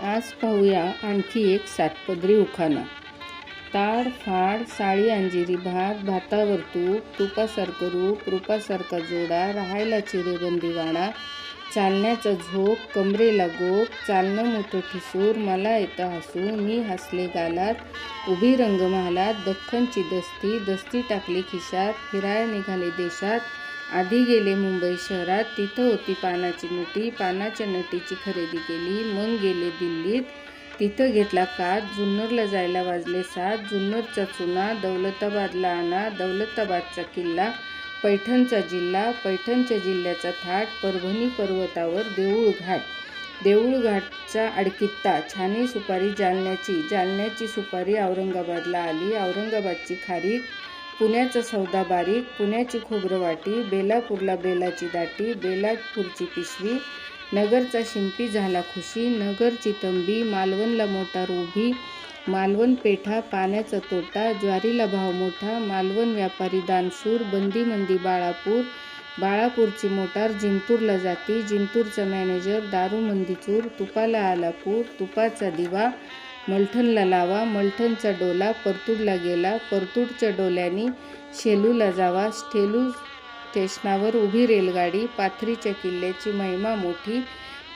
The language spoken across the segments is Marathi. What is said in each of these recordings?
आज पाहूया आणखी एक सातपदरी उखाणा. ताड फाड साळी अंजिरी भात भातावर तूप तुपासारखं रूप रूपासारखा जोडा राहायला चिरेबंदी वाडा चालण्याचा झोप कमरेला गोप चालणं मोठं ठिसूर मला येतं हसू मी हसले गालात उभी रंग महालात दख्खनची दस्ती दस्ती टाकली खिशात फिरायला निघाले देशात आधी गेले मुंबई शहरात तिथं होती पानाची नटी. पानाच्या नटीची खरेदी केली. मग गेले दिल्लीत. तिथं घेतला कात जुन्नरला जायला वाजले सात. जुन्नरचा चुना दौलताबादला आणा. दौलताबादचा किल्ला पैठणचा जिल्हा पैठणच्या जिल्ह्याचा थाट परभणी पर्वतावर देऊळ घाट देऊळ घाटचा अडकित्ता. छानी सुपारी जालन्याची. जालन्याची सुपारी औरंगाबादला आली. औरंगाबादची खारीक पुण्याचा सौदा बारीक पुण्याची खोबरवाटी बेलापूरला बेलाची दाटी बेलापूरची पिशवी नगरचा शिंपी झाला खुशी नगरची तंबी मालवणला मोटार उभी मालवण पेठा पाण्याचा तोटा ज्वारीला भाव मोठा मालवण व्यापारी दानशूर बंदी मंदी बाळापूर बाळापूरची मोटार जिंतूरला जाती जिंतूरचा मॅनेजर दारू चूर तुपाला आला पूर तुपाचा दिवा मलठणला लावा मलठणचा डोला परतूडला गेला परतूडच्या डोल्यानी शेलूला जावा शेलू स्टेशनावर उभी रेलगाडी पाथरीच्या किल्ल्याची महिमा मोठी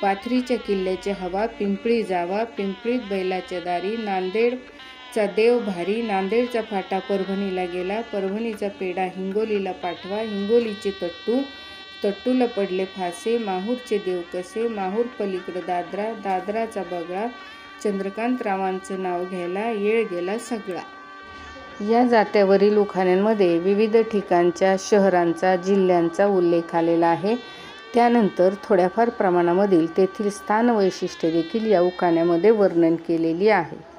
पाथरीच्या किल्ल्याची हवा पिंपळी जावा पिंपळीत बैलाच्या दारी नांदेडचा देव भारी नांदेडचा फाटा परभणीला गेला परभणीचा पेढा हिंगोलीला पाठवा हिंगोलीचे तट्टू तट्टूला पडले फासे माहूरचे देव कसे माहूर पलीकडं दादरा दादराचा बगळा चंद्रकांतरावांचं नाव घ्यायला येळ गेला सगळा. या जात्यावरील उखाण्यांमध्ये विविध ठिकाणच्या शहरांचा जिल्ह्यांचा उल्लेख आलेला आहे. त्यानंतर थोड्याफार प्रमाणामधील तेथील स्थान वैशिष्ट्ये देखील या उखाण्यामध्ये वर्णन केलेली आहे.